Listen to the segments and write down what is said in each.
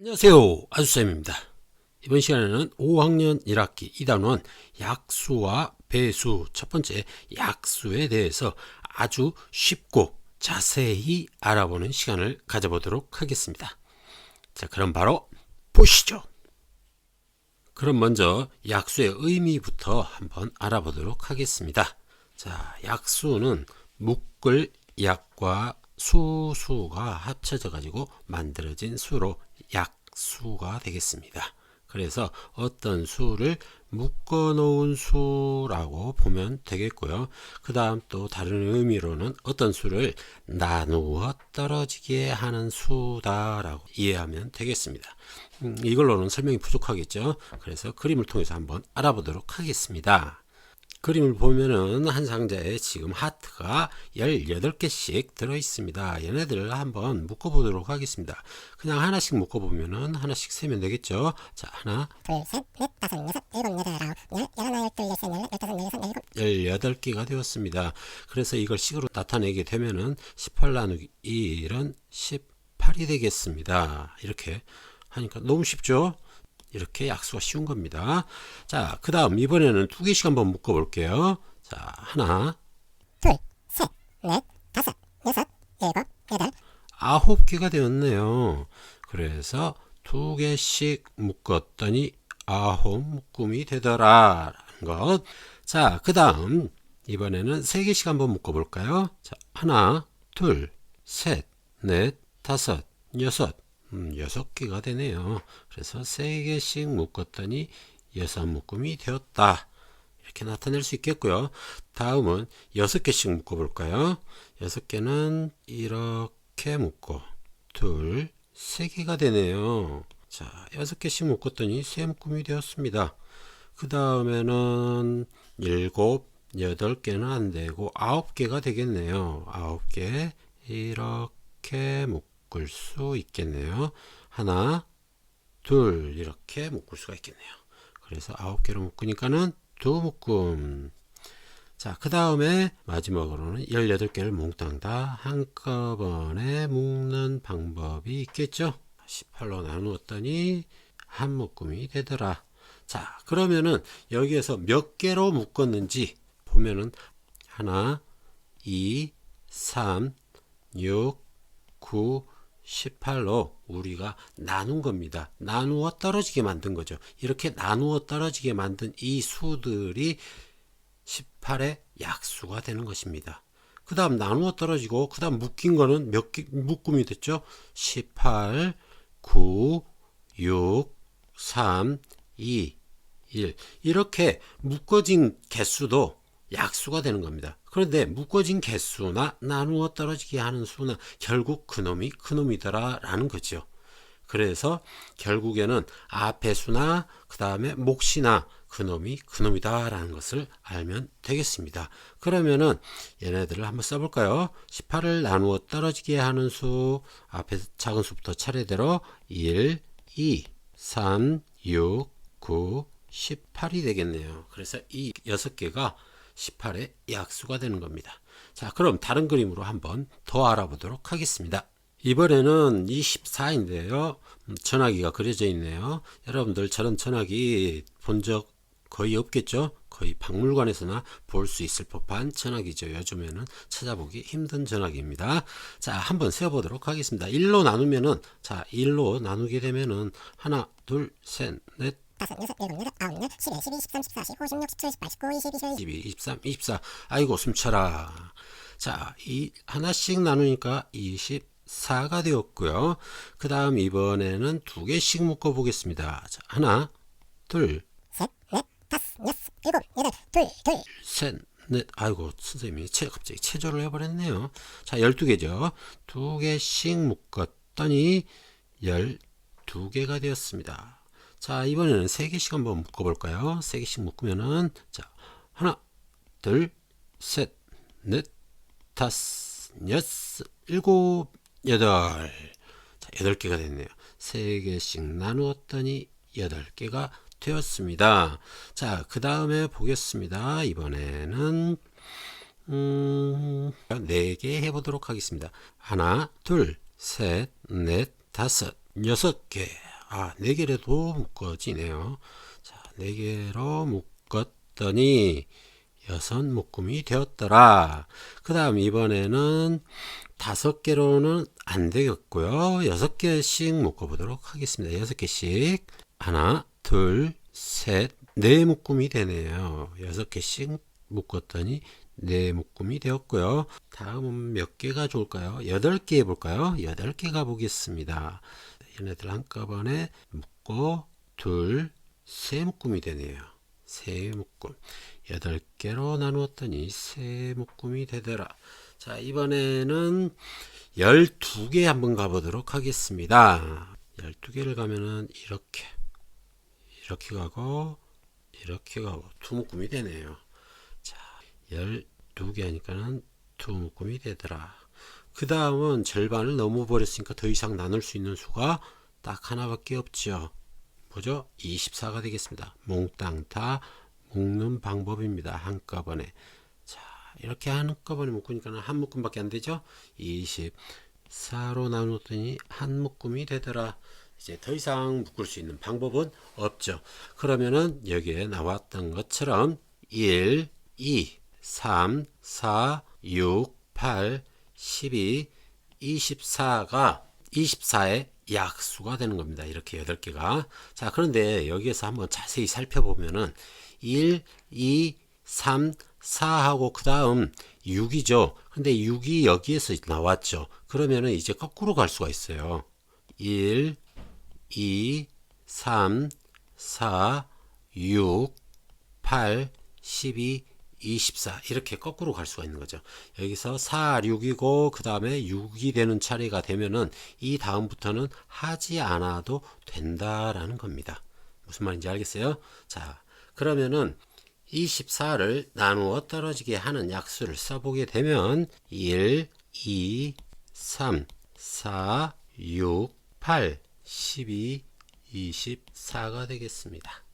안녕하세요. 아주쌤입니다. 이번 시간에는 5학년 1학기 2단원 약수와 배수 첫 번째 약수에 대해서 아주 쉽고 자세히 알아보는 시간을 가져보도록 하겠습니다. 자, 그럼 바로 보시죠. 그럼 먼저 약수의 의미부터 한번 알아보도록 하겠습니다. 자, 약수는 묶을 약과 수수가 합쳐져 가지고 만들어진 수로 약수가 되겠습니다. 그래서 어떤 수를 묶어 놓은 수라고 보면 되겠고요. 그 다음 또 다른 의미로는 어떤 수를 나누어 떨어지게 하는 수다라고 이해하면 되겠습니다. 음, 이걸로는 설명이 부족하겠죠. 그래서 그림을 통해서 한번 알아보도록 하겠습니다. 그림을 보면은 한 상자에 지금 하트가 18개씩 들어 있습니다. 얘네들을 한번 묶어 보도록 하겠습니다. 그냥 하나씩 묶어 보면은 하나씩 세면 되겠죠. 자, 하나, 둘, 셋, 넷, 다섯, 여섯, 일곱, 여덟, 아홉, 열, 열하나, 열둘, 열셋, 열넷, 열다섯, 열여섯, 열일곱. 18개가 되었습니다. 그래서 이걸 식으로 나타내게 되면은 18 나누기 1은 18이 되겠습니다. 이렇게 하니까 너무 쉽죠? 이렇게 약수가 쉬운 겁니다. 자, 그 다음 이번에는 두 개씩 한번 묶어 볼게요. 자, 하나, 둘, 셋, 넷, 다섯, 여섯, 일곱, 여덟. 아홉 개가 되었네요. 그래서 두 개씩 묶었더니 아홉 묶음이 되더라 라는 것. 자, 그 다음 이번에는 세 개씩 한번 묶어볼까요? 자, 하나, 둘, 셋, 넷, 다섯, 여섯. 음, 여섯 개가 되네요. 그래서 세 개씩 묶었더니 여섯 묶음이 되었다. 이렇게 나타낼 수 있겠고요. 다음은 여섯 개씩 묶어 볼까요? 여섯 개는 이렇게 묶고 둘, 세 개가 되네요. 자, 여섯 개씩 묶었더니 세 묶음이 되었습니다. 그 다음에는 일곱, 여덟 개는 안 되고 아홉 개가 되겠네요. 아홉 개 이렇게 묶 을 수 있겠네요. 하나, 둘 이렇게 묶을 수가 있겠네요. 그래서 아홉 개로 묶으니까는 두 묶음. 자, 그 다음에 마지막으로는 18개를 몽땅 다 한꺼번에 묶는 방법이 있겠죠. 18로 나누었더니 한 묶음이 되더라. 자, 그러면은 여기에서 몇 개로 묶었는지 보면은 하나, 2, 3, 6, 9, 18로 우리가 나눈 겁니다. 나누어 떨어지게 만든 거죠. 이렇게 나누어 떨어지게 만든 이 수들이 18의 약수가 되는 것입니다. 그 다음 나누어 떨어지고 그 다음 묶인 거는 몇 개, 묶음이 됐죠? 18, 9, 6, 3, 2, 1 이렇게 묶어진 개수도 약수가 되는 겁니다. 그런데 묶어진 개수나 나누어 떨어지게 하는 수는 결국 그놈이 그놈이더라 라는 거죠. 그래서 결국에는 앞의 수나 그 다음에 몫이나 그놈이 그놈이다 라는 것을 알면 되겠습니다. 그러면은 얘네들을 한번 써볼까요? 18을 나누어 떨어지게 하는 수 앞에 작은 수부터 차례대로 1, 2, 3, 6, 9, 18이 되겠네요. 그래서 이 6개가 18의 약수가 되는 겁니다. 자, 그럼 다른 그림으로 한번 더 알아보도록 하겠습니다. 이번에는 24인데요. 전화기가 그려져 있네요. 여러분들 저런 전화기 본 적 거의 없겠죠? 거의 박물관에서나 볼 수 있을 법한 전화기죠. 요즘에는 찾아보기 힘든 전화기입니다. 자, 한번 세어보도록 하겠습니다. 1로 나누면은, 자, 1로 나누게 되면은, 하나, 둘, 셋, 넷, 다섯, 여섯, 일곱, 여덟, 아홉, 열, 십일, 십이, 십삼, 십사, 십오, 십육, 십칠, 십팔, 십구, 이십, 이십일, 22, 23, 24. 아이고, 숨차라. 자, 이 하나씩 나누니까 24가 되었고요. 그 다음 이번에는 두 개씩 묶어 보겠습니다. 자, 하나, 둘, 셋, 넷, 다섯, 여섯, 일곱, 여덟, 둘, 둘. 셋, 넷. 아이고, 선생님이 체, 갑자기 체조를 해버렸네요. 자, 12개죠. 두 개씩 묶었더니 12개가 되었습니다. 자, 이번에는 세 개씩 한번 묶어 볼까요? 세 개씩 묶으면은, 자, 하나, 둘, 셋, 넷, 다섯, 여섯, 일곱, 여덟. 자, 여덟 개가 됐네요. 세 개씩 나누었더니 여덟 개가 되었습니다. 자, 그 다음에 보겠습니다. 이번에는, 음, 네개 해보도록 하겠습니다. 하나, 둘, 셋, 넷, 다섯, 여섯 개. 아, 네 개로 묶어지네요. 자, 네 개로 묶었더니 여섯 묶음이 되었더라. 그 다음 이번에는 다섯 개로는 안 되겠고요. 여섯 개씩 묶어보도록 하겠습니다. 여섯 개씩. 하나, 둘, 셋, 네 묶음이 되네요. 여섯 개씩 묶었더니 네 묶음이 되었고요. 다음은 몇 개가 좋을까요? 여덟 개 해볼까요? 여덟 개 가보겠습니다. 얘네들 한꺼번에 묶고 둘, 세 묶음이 되네요. 세 묶음. 여덟 개로 나누었더니 세 묶음이 되더라. 자, 이번에는 열두 개 한번 가보도록 하겠습니다. 열두 개를 가면은 이렇게, 이렇게 가고, 이렇게 가고, 두 묶음이 되네요. 자, 열두 개 하니까는 두 묶음이 되더라. 그 다음은 절반을 넘어 버렸으니까 더 이상 나눌 수 있는 수가 딱 하나밖에 없죠. 뭐죠? 24가 되겠습니다. 몽땅 다 묶는 방법입니다. 한꺼번에. 자, 이렇게 한꺼번에 묶으니까 한 묶음밖에 안 되죠? 24로 나눴더니 한 묶음이 되더라. 이제 더 이상 묶을 수 있는 방법은 없죠. 그러면은 여기에 나왔던 것처럼 1, 2, 3, 4, 6, 8, 12, 24가 24의 약수가 되는 겁니다. 이렇게 8개가. 자, 그런데 여기에서 한번 자세히 살펴보면은 1, 2, 3, 4하고 그 다음 6이죠. 근데 6이 여기에서 나왔죠. 그러면은 이제 거꾸로 갈 수가 있어요. 1, 2, 3, 4, 6, 8, 12, 24 이렇게 거꾸로 갈 수가 있는 거죠. 여기서 4, 6이고 그 다음에 6이 되는 차례가 되면은 이 다음부터는 하지 않아도 된다라는 겁니다. 무슨 말인지 알겠어요? 자, 그러면은 24를 나누어 떨어지게 하는 약수를 써보게 되면 1, 2, 3, 4, 6, 8, 12, 24가 되겠습니다.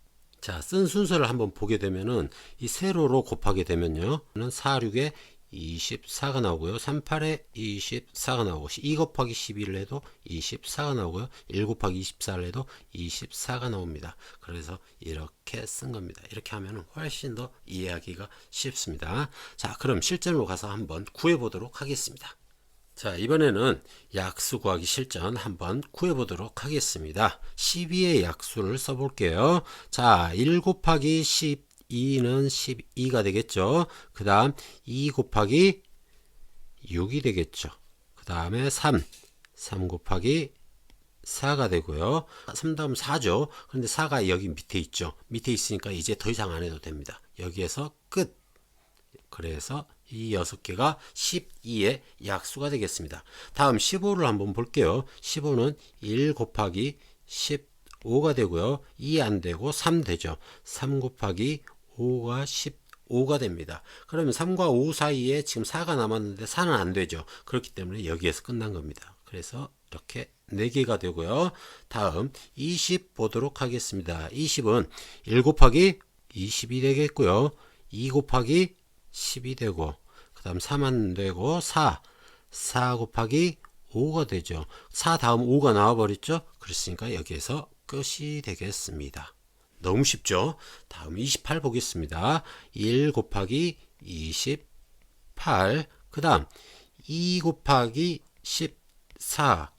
자, 쓴 순서를 한번 보게 되면은 이 세로로 곱하게 되면요. 4, 6에 24가 나오고요. 3, 8에 24가 나오고 2 곱하기 12를 해도 24가 나오고요. 1 곱하기 24를 해도 24가 나옵니다. 그래서 이렇게 쓴 겁니다. 이렇게 하면 훨씬 더 이해하기가 쉽습니다. 자, 그럼 실전으로 가서 한번 구해 보도록 하겠습니다. 자, 이번에는 약수 구하기 실전 한번 구해보도록 하겠습니다. 12의 약수를 써볼게요. 자, 1 곱하기 12는 12가 되겠죠. 그 다음 2 곱하기 6이 되겠죠. 그 다음에 3, 3 곱하기 4가 되고요. 3 다음 4죠. 그런데 4가 여기 밑에 있죠. 밑에 있으니까 이제 더 이상 안 해도 됩니다. 여기에서 끝. 그래서 이 여섯 개가 12의 약수가 되겠습니다. 다음 15를 한번 볼게요. 15는 1 곱하기 15가 되고요. 2 안 되고 3 되죠. 3 곱하기 5가 15가 됩니다. 그러면 3과 5 사이에 지금 4가 남았는데 4는 안 되죠. 그렇기 때문에 여기에서 끝난 겁니다. 그래서 이렇게 4개가 되고요. 다음 20 보도록 하겠습니다. 20은 1 곱하기 20이 되겠고요. 2 곱하기 10이 되고 그 다음 3안 되고 4 4 곱하기 5가 되죠. 4 다음 5가 나와 버렸죠? 그랬으니까 여기에서 끝이 되겠습니다. 너무 쉽죠? 다음 28 보겠습니다. 1 곱하기 28 그 다음 2 곱하기 14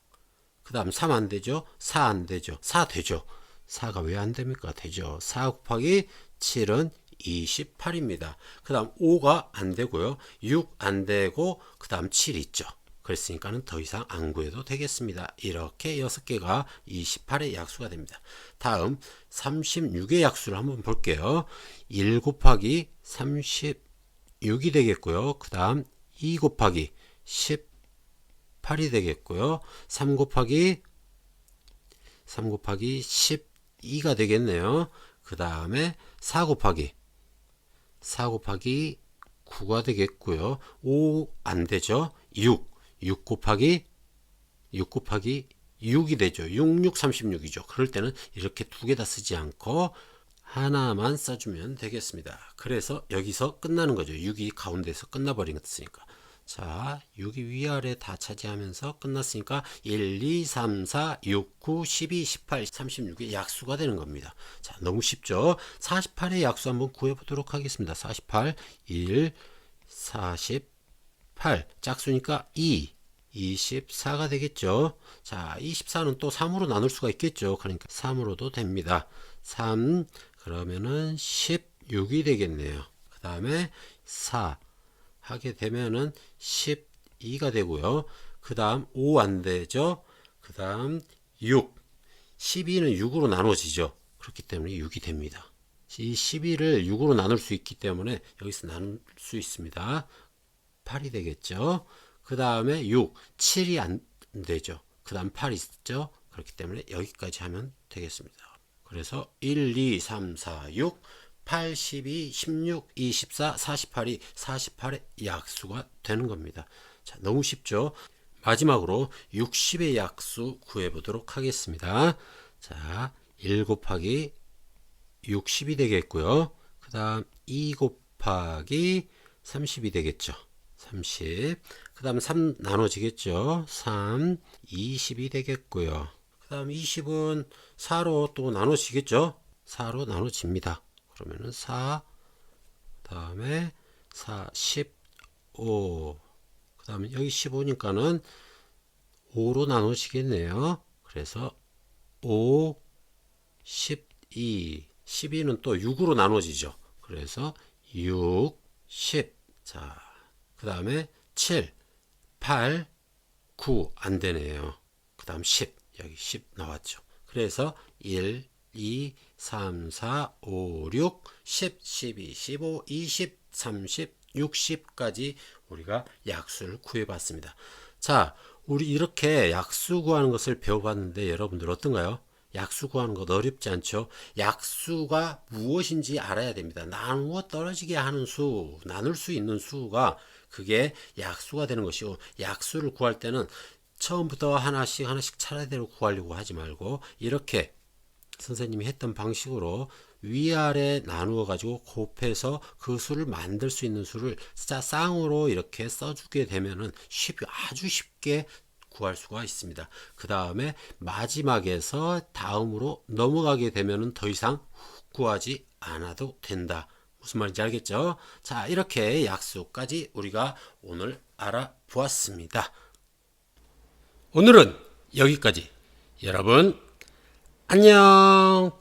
그 다음 3 안 되죠? 4 안 되죠? 4 되죠? 4가 왜 안 됩니까? 되죠. 4 곱하기 7은 28입니다. 그 다음 5가 안 되고요. 6 안 되고 그 다음 7 있죠. 그랬으니까는 더 이상 안 구해도 되겠습니다. 이렇게 6개가 28의 약수가 됩니다. 다음 36의 약수를 한번 볼게요. 1 곱하기 36이 되겠고요. 그 다음 2 곱하기 18이 되겠고요. 3 곱하기 3 곱하기 12가 되겠네요. 그 다음에 4 곱하기 4 곱하기 9가 되겠고요. 5 안 되죠. 6. 6 곱하기 6 곱하기 6이 되죠. 6, 6, 36이죠. 그럴 때는 이렇게 두 개 다 쓰지 않고 하나만 써주면 되겠습니다. 그래서 여기서 끝나는 거죠. 6이 가운데서 끝나버리겠으니까. 자, 6이 위아래 다 차지하면서 끝났으니까 1, 2, 3, 4, 6, 9, 12, 18, 36의 약수가 되는 겁니다. 자, 너무 쉽죠? 48의 약수 한번 구해보도록 하겠습니다. 48, 1, 48. 짝수니까 2, 24가 되겠죠? 자, 24는 또 3으로 나눌 수가 있겠죠? 그러니까 3으로도 됩니다. 3, 그러면은 16이 되겠네요. 그 다음에 4. 하게 되면은 12가 되고요. 그 다음 5 안 되죠. 그 다음 6. 12는 6으로 나눠지죠. 그렇기 때문에 6이 됩니다. 이 12를 6으로 나눌 수 있기 때문에 여기서 나눌 수 있습니다. 8이 되겠죠. 그 다음에 6, 7이 안 되죠. 그 다음 8 있죠. 그렇기 때문에 여기까지 하면 되겠습니다. 그래서 1, 2, 3, 4, 6, 8, 12, 16, 24, 48이 48의 약수가 되는 겁니다. 자, 너무 쉽죠? 마지막으로 60의 약수 구해보도록 하겠습니다. 자, 1 곱하기 60이 되겠고요. 그 다음 2 곱하기 30이 되겠죠. 30. 그 다음 3 나눠지겠죠. 3, 20이 되겠고요. 그 다음 20은 4로 또 나눠지겠죠. 4로 나눠집니다. 그러면은 4, 다음에 4, 15. 그 다음에 여기 15니까는 5로 나눠지겠네요. 그래서 5, 12. 12는 또 6으로 나눠지죠. 그래서 6, 10. 자, 그 다음에 7, 8, 9. 안 되네요. 그 다음 10. 여기 10 나왔죠. 그래서 1, 2, 3, 4, 5, 6, 10, 12, 15, 20, 30, 60까지 우리가 약수를 구해봤습니다. 자, 우리 이렇게 약수 구하는 것을 배워봤는데 여러분들 어떤가요? 약수 구하는 것 어렵지 않죠? 약수가 무엇인지 알아야 됩니다. 나누어 떨어지게 하는 수, 나눌 수 있는 수가 그게 약수가 되는 것이고 약수를 구할 때는 처음부터 하나씩 하나씩 차례대로 구하려고 하지 말고 이렇게 선생님이 했던 방식으로 위아래 나누어 가지고 곱해서 그 수를 만들 수 있는 수를 자 쌍으로 이렇게 써주게 되면은 쉽 아주 쉽게 구할 수가 있습니다. 그 다음에 마지막에서 다음으로 넘어가게 되면은 더 이상 구하지 않아도 된다. 무슨 말인지 알겠죠? 자, 이렇게 약수까지 우리가 오늘 알아보았습니다. 오늘은 여기까지. 여러분, 안녕!